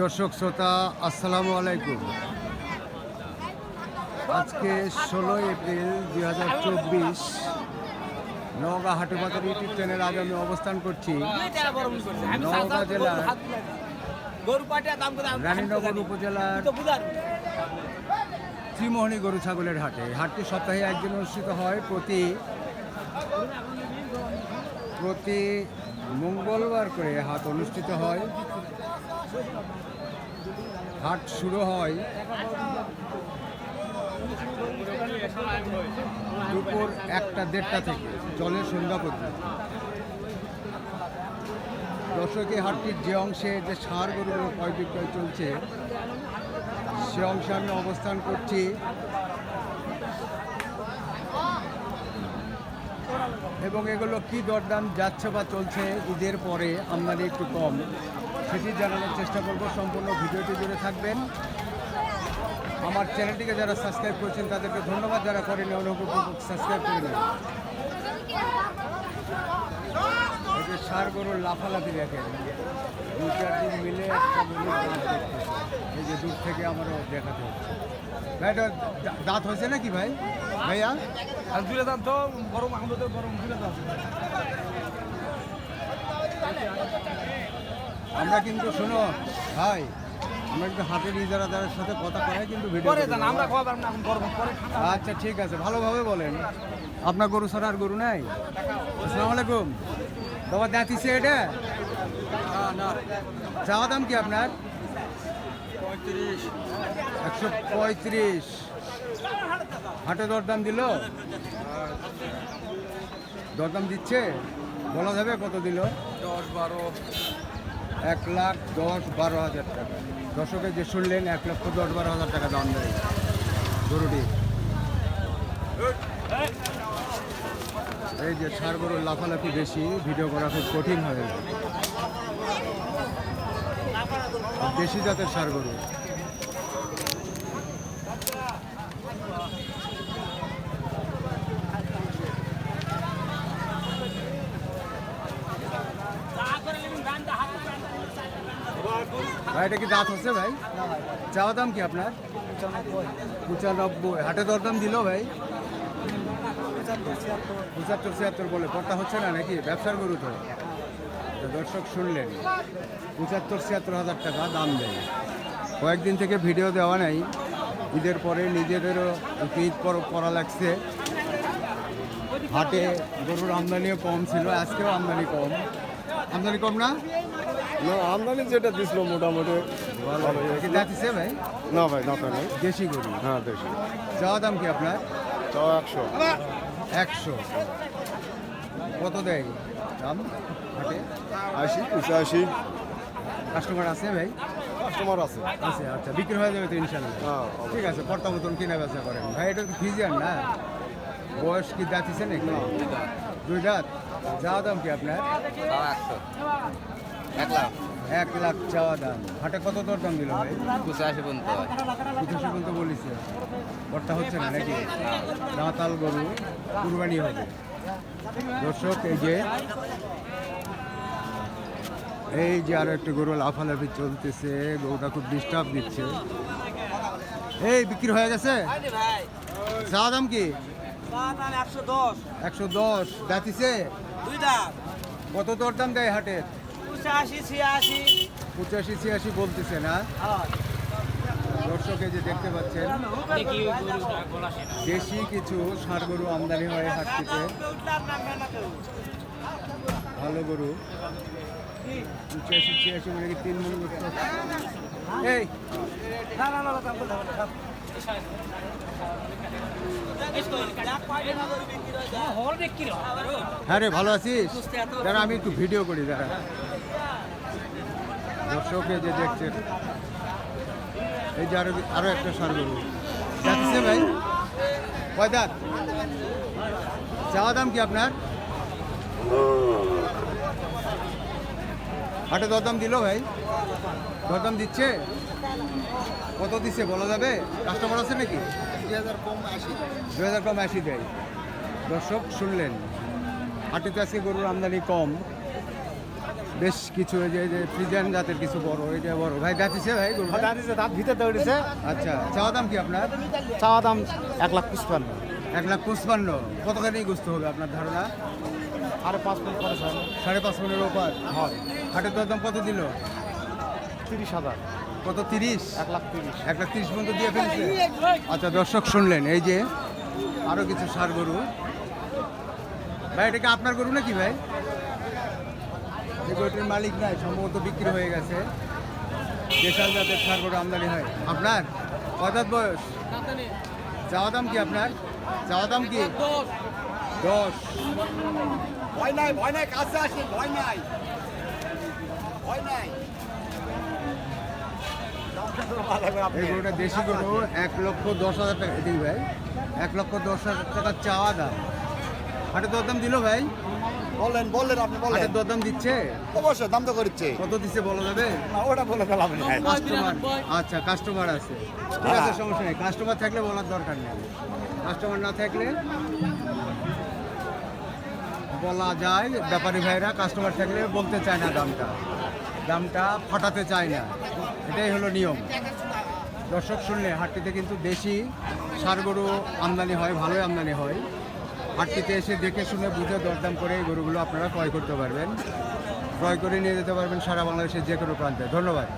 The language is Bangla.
দর্শক, শ্রোতা, আসসালামু আলাইকুম। আজকে ষোলোই এপ্রিল দুই হাজার চব্বিশ, নওগাঁ হাটুবাজার ইউটিউব চ্যানেল আজ আমি অবস্থান করছি। নওগাঁ জেলার রানীনগর উপজেলার তো ত্রিমোহনী গরু ছাগলের হাটে। হাটটি সপ্তাহে একদিন অনুষ্ঠিত হয় প্রতি প্রতি মঙ্গলবার করে হাট অনুষ্ঠিত হয়। হাট শুরু হয় দুপুর একটা দেড়টা থেকে, চলে সন্ধ্যা পর্যন্ত দর্শকে হাটটির যে অংশে যে সার গরুগুলো ক্রয় বিক্রয় চলছে, সে অংশে আমি অবস্থান করছি। এবং এগুলো কি দরদাম যাচ্ছে বা চলছে, ঈদের পরে আমদানি একটু কম। সেটি জানানোর চেষ্টা করব। সম্পূর্ণ ভিডিওটি জুড়ে থাকবেন। আমার চ্যানেলটিকে যারা সাবস্ক্রাইব করেছেন, তাদেরকে ধন্যবাদ। যারা করেন অনুপূর্বক সাবস্ক্রাইব করে নেন। সার গরুর লাফালাফি দেখেন। দু চার দিন মিলে একটা এই যে দূর থেকে আমারও দেখাতে ভাই, এটা দাঁত হয়েছে নাকি ভাই? ভাইয়া? আর দুলে দাম তো, গরম আমাদের গরম দুলে দাম আমরা কিন্তু শোনো ভাই আমরা কিন্তু হাটের ইজারাদারের সাথে কথা করাই কিন্তু ভিডিও আচ্ছা ঠিক আছে ভালোভাবে বলেন। আপনার গরু ছাড়া আর গরু নাই? আসসালামু আলাইকুম। বাবা দাঁতিছে এটা? চাওয়া দাম কি আপনার? পঁয়ত্রিশ একশো পঁয়ত্রিশ। হাটে দরদাম দিল? দরদাম দিচ্ছে? বলা যাবে কত দিল? দশ বারো। এক লাখ দশ বারো হাজার টাকা। দর্শকে যে শুনলেন, এক লক্ষ দশ বারো হাজার টাকা দাম দেয়। গরুটি। এই যে সার গরুর লাফালাফি বেশি, ভিডিও করা খুব কঠিন হয়ে দেশি জাতের সার গরু। ভাই, এটা কি দাঁত হচ্ছে ভাই? চাওয়া দাম কি আপনার? পঁচানব্বই। হাটে দরদাম দিল ভাই? পঁচাত্তর, ছিয়াত্তর বলে। পড়তা হচ্ছে না নাকি? ব্যবসার গরু তো। দর্শক শুনলেন, পঁচাত্তর, ছিয়াত্তর হাজার টাকা দাম দেয়। কয়েকদিন থেকে ভিডিও দেওয়া নাই। ঈদের পরে নিজেদেরও ঈদ পড়া লাগছে। হাটে গরুর আমদানিও কম ছিল, আজকেও আমদানি কম। আমদানি কম না? না আমদানি যেটা দিছিল মোটামুটি যাচ্ছে ভাই? না ভাই না তাই দেশি গরু। হ্যাঁ দেশি। চাওয়া দাম কি আপনার? একশো। একশো। কত দেয় দাম? হাটে? আশি পঁচাশি। কাস্টমার আছে ভাই? কাস্টমার আছে। আছে আচ্ছা বিক্রি হয়ে যাবে তো ইনশাল্লাহ হ্যাঁ ঠিক আছে পর্তা মতন কিনা বেচা করেন। ভাই এটা তো ফিজিয়ান না? বয়স কি দাঁতিছে নাকি? দুই দাঁত চাওয়া দাম কি আপনার? একশো। এক লাখ। এক লাখ চাওয়া দাম। হাটে কত দর দাম দিল ভাই? পঁচাশি পর্যন্ত। পঁচাশি পর্যন্ত বলিছে। পর্তা হচ্ছে না নাকি? দাঁতাল গরু কুরবানি হবে। দর্শক এই যে এই যে আরও একটু গরু লাফালাফি চলতেছে। গরুটা খুব ডিস্টার্ব দিচ্ছে। এই বিক্রি হয়ে গেছে? ভাই চা দাম কি? একশো দশ। একশো দশ। দাঁতিছে? কত দর দাম দেয় হাটের? পঁচাশি ছিয়াশি। পঁচাশি ছিয়াশি বলতেছে না দর্শক এই যে দেখতে পাচ্ছেন দেশি কিছু ষাঁড় গরু আমদানি হয় হাটটিতে। ভালো গরু। পঁচাশি ছিয়াশি মানে কি তিন মন করতে এই। না হ্যাঁ রে ভালো আছিস? দাঁড়া আমি একটু ভিডিও করি দাঁড়া। দর্শকে যে দেখছেন, এই যে আরও আরও একটা সার যাচ্ছে ভাই। কয় দাঁত? চাওয়া দাম কি আপনার? হাটে দরদাম দিল ভাই। দরদাম দিচ্ছে? কত দিচ্ছে বলা যাবে? কাস্টমার আছে নাকি? দুই হাজার কম আশি দু হাজার কম আশি দেয়। দর্শক শুনলেন। হাটে তো আজকে গরুর আমদানি কম। বেশ কিছু এই যে যে ফ্রিজিয়ান জাতের কিছু বড় এই যে বড়। ভাই দাঁতিছে ভাই গরু ভাই? দাঁত ভিতরে দৌড়েছে আচ্ছা চাওয়া দাম কি আপনার? চাওয়া দাম এক লাখ পুষ্পান্ন এক লাখ পঁচপান্ন। কতখানি গুস্ত হবে আপনার ধারণা? আর পাঁচ মিনিট পরে ছয় সাড়ে পাঁচ পনেরো ওপর? হয়। হাটের দর দাম কত দিল? তিরিশ হাজার। কত তিরিশ? এক লাখ তিরিশ। এক লাখ তিরিশ পর্যন্ত দিয়ে ফেলছে? আচ্ছা দর্শক শুনলেন এই যে আরও কিছু সার গরু। ভাই এটা কি আপনার গরু নাকি ভাই? গরুটির মালিক নাই সম্ভবত বিক্রি হয়ে গেছে। দেশাল জাতের সার গরু আমদানি হয়। আপনার? কত বয়স? চাওয়া দাম কি আপনার? চাওয়া দাম কি? দশ। ভয় নাই ভয় নাই কাছে ভয় নাই। ভয় নাই। এই গরুটা দেশি গরু এক লক্ষ দশ হাজার টাকা। দিই ভাই এক লক্ষ দশ হাজার টাকা চাওয়া দাম। হাটের দরদাম দিল ভাই? বলেন বললেন আপনি বলেন। হাটের দরদাম দিচ্ছে? অবশ্যই দাম তো করছে কত দিচ্ছে বলা যাবে? ওটা বলে ফেলাম কাস্টমার আচ্ছা কাস্টমার আছে। ঠিক আছে সমস্যা নেই। কাস্টমার থাকলে বলার দরকার নেই। কাস্টমার না থাকলে বলা যায় ব্যাপারী ভাইরা কাস্টমার থাকলে বলতে চায় না দামটা। দামটা ফাটাতে চায় না। এটাই হলো নিয়ম। দর্শক শুনলে হাটটিতে কিন্তু দেশি সার গরু আমদানি হয় ভালোই আমদানি হয়। হাটটিতে এসে দেখে শুনে বুঝে দরদাম করে এই গরুগুলো আপনারা ক্রয় করতে পারবেন। ক্রয় করে নিয়ে যেতে পারবেন সারা বাংলাদেশের যে কোনো প্রান্তে। ধন্যবাদ।